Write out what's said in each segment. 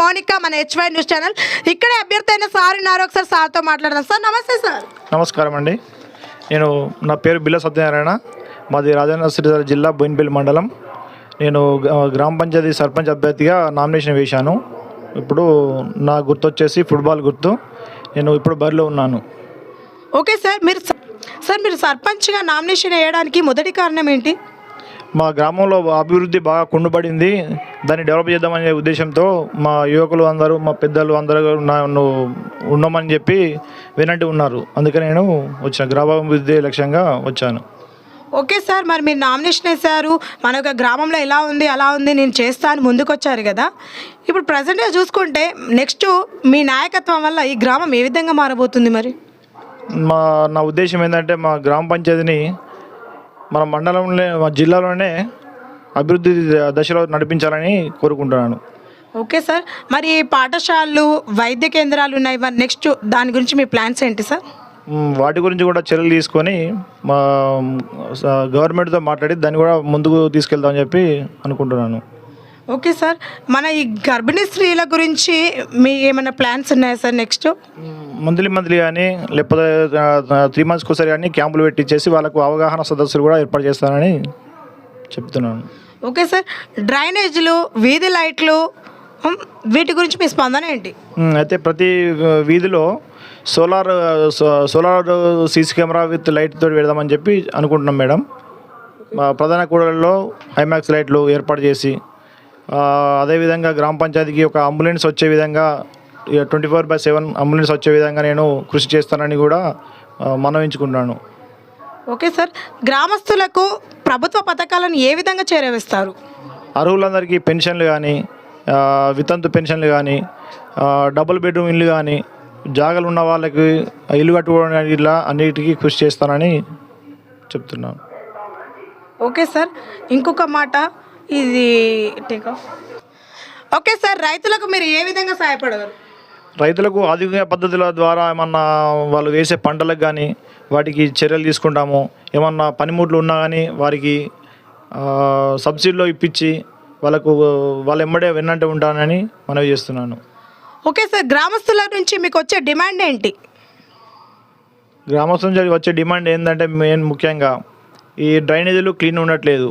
మౌనిక మన HY news channel ఇక్కడే అభ్యర్థి అయిన సార్ ఉన్నారు ఒకసారి సార్తో మాట్లాడదాం. సార్ నమస్తే సార్. నమస్కారం అండి. నేను నా పేరు బిల్ల సత్యనారాయణ. మాది రాజేంద్ర శ్రీధర్ జిల్లా బోయినపల్లి మండలం. నేను గ్రామ పంచాయతీ సర్పంచ్ అభ్యర్థిగా నామినేషన్ వేశాను. ఇప్పుడు నా గుర్తు వచ్చేసి ఫుట్బాల్ గుర్తు. నేను ఇప్పుడు బరిలో ఉన్నాను. ఓకే సార్ మీరు సార్ మీరు సర్పంచ్గా నామినేషన్ వేయడానికి మొదటి కారణం ఏంటి? మా గ్రామంలో అభివృద్ధి బాగా కుండుపడింది. దాన్ని డెవలప్ చేద్దామనే ఉద్దేశంతో మా యువకులు అందరూ మా పెద్దలు అందరూ నన్ను ఉండమని చెప్పి వినంటి ఉన్నారు. అందుకని నేను వచ్చాను గ్రామాభివృద్ధి లక్ష్యంగా వచ్చాను. ఓకే సార్ మరి మీరు నామినేషన్ వేశారు. మన యొక్క గ్రామంలో ఎలా ఉంది అలా ఉంది నేను చేస్తాను ముందుకు వచ్చారు కదా. ఇప్పుడు ప్రజెంట్గా చూసుకుంటే నెక్స్ట్ మీ నాయకత్వం వల్ల ఈ గ్రామం ఏ విధంగా మారబోతుంది మరి? మా నా ఉద్దేశం ఏంటంటే మా గ్రామ పంచాయతీని మన మండలంలో మా జిల్లాలోనే అభివృద్ధి దశలో నడిపించాలని కోరుకుంటున్నాను. Okay sir. మరి పాఠశాలలు వైద్య కేంద్రాలు ఉన్నాయి. మరి నెక్స్ట్ దాని గురించి మీ ప్లాన్స్ ఏంటి సార్? వాటి గురించి కూడా చర్యలు తీసుకొని మా గవర్నమెంట్తో మాట్లాడి దాన్ని కూడా ముందుకు తీసుకెళ్తామని చెప్పి అనుకుంటున్నాను. Okay sir. మన ఈ గర్భిణీ స్త్రీల గురించి మీ ఏమైనా ప్లాన్స్ ఉన్నాయా సార్ నెక్స్ట్? మంత్లీ మంత్లీ కానీ లేకపోతే త్రీ మంత్స్కి ఒకసారి కానీ క్యాంపులు పెట్టించేసి వాళ్ళకు అవగాహన సదస్సులు కూడా ఏర్పాటు చేస్తానని చెప్తున్నాను. Okay sir. డ్రైనేజీలు వీధి లైట్లు వీటి గురించి మీ స్పందన ఏంటి? అయితే ప్రతి వీధిలో solar so- solar CC camera with light తోటి పెడదామని చెప్పి అనుకుంటున్నాం మేడం. ప్రధాన కూడలలో ఐమాక్స్ లైట్లు ఏర్పాటు చేసి అదేవిధంగా గ్రామ పంచాయతీకి ఒక అంబులెన్స్ వచ్చే విధంగా twenty four by seven ambulance వచ్చే విధంగా నేను కృషి చేస్తానని కూడా ఆ, మనవించుకుంటున్నాను. Okay sir. గ్రామస్తులకు ప్రభుత్వ పథకాలను ఏ విధంగా చేరవేస్తారు? అర్హులందరికీ పెన్షన్లు కానీ వితంతు పెన్షన్లు కానీ డబుల్ బెడ్రూమ్ ఇల్లు కానీ జాగలు ఉన్న వాళ్ళకి ఇల్లు కట్టుకోవడానికి ఇట్లా అన్నిటికీ కృషి చేస్తానని చెప్తున్నాను. Okay sir. ఇంకొక మాట ఇది టేక్ ఆఫ్ ఓకే సార్ రైతులకు మీరు ఏ విధంగా సహాయపడగలరు? రైతులకు ఆధునిక పద్ధతుల ద్వారా ఏమన్నా వాళ్ళు వేసే పంటలకు కానీ వాటికి చర్యలు తీసుకుంటాము. ఏమన్నా పనిముట్లు ఉన్నా కానీ వారికి సబ్సిడీలో ఇప్పించి వాళ్ళకు వాళ్ళ ఎమ్మడే వెన్నంటే ఉంటానని మనవి చేస్తున్నాను. ఓకే సార్ గ్రామస్తుల నుంచి మీకు వచ్చే డిమాండ్ ఏంటి? గ్రామస్తుల నుంచి వచ్చే డిమాండ్ ఏంటంటే మెయిన్ ముఖ్యంగా ఈ డ్రైనేజీలు క్లీన్ ఉండట్లేదు.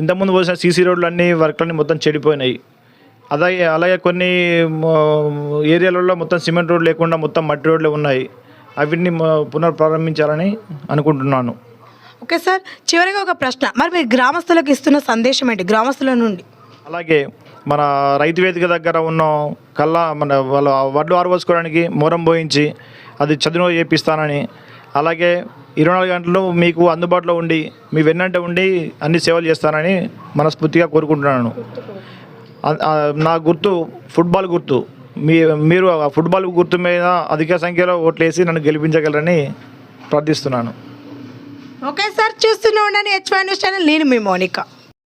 ఇంతకుముందు పోసిన సీసీ రోడ్లు అన్నీ వర్క్లన్నీ మొత్తం చెడిపోయినాయి. అలాగే అలాగే కొన్ని ఏరియాలలో మొత్తం సిమెంట్ రోడ్లు లేకుండా మొత్తం మట్టి రోడ్లు ఉన్నాయి. అవిటిని పునఃప్రారంభించాలని అనుకుంటున్నాను. ఓకే సార్ చివరిగా ఒక ప్రశ్న. మరి మీరు గ్రామస్తులకు ఇస్తున్న సందేశం ఏంటి? గ్రామస్తుల నుండి. అలాగే మన రైతు వేదిక దగ్గర ఉన్న కల్లా మన వాళ్ళ వడ్లు ఆరబోసుకోవడానికి మొరం పోయించి అది చదును చేపిస్తానని. అలాగే ఇరవై నాలుగు గంటలు మీకు అందుబాటులో ఉండి మీ వెన్నంటే ఉండి అన్ని సేవలు చేస్తానని మనస్ఫూర్తిగా కోరుకుంటున్నాను. నా గుర్తు ఫుట్బాల్ గుర్తు. మీ మీరు ఆ ఫుట్బాల్ గుర్తు మీద అధిక సంఖ్యలో ఓట్లేసి నన్ను గెలిపించగలరని ప్రార్థిస్తున్నాను. ఓకే సార్ చూస్తూనే ఉండండి హెచ్ న్యూస్ ఛానల్ నేను మీ మోనికా.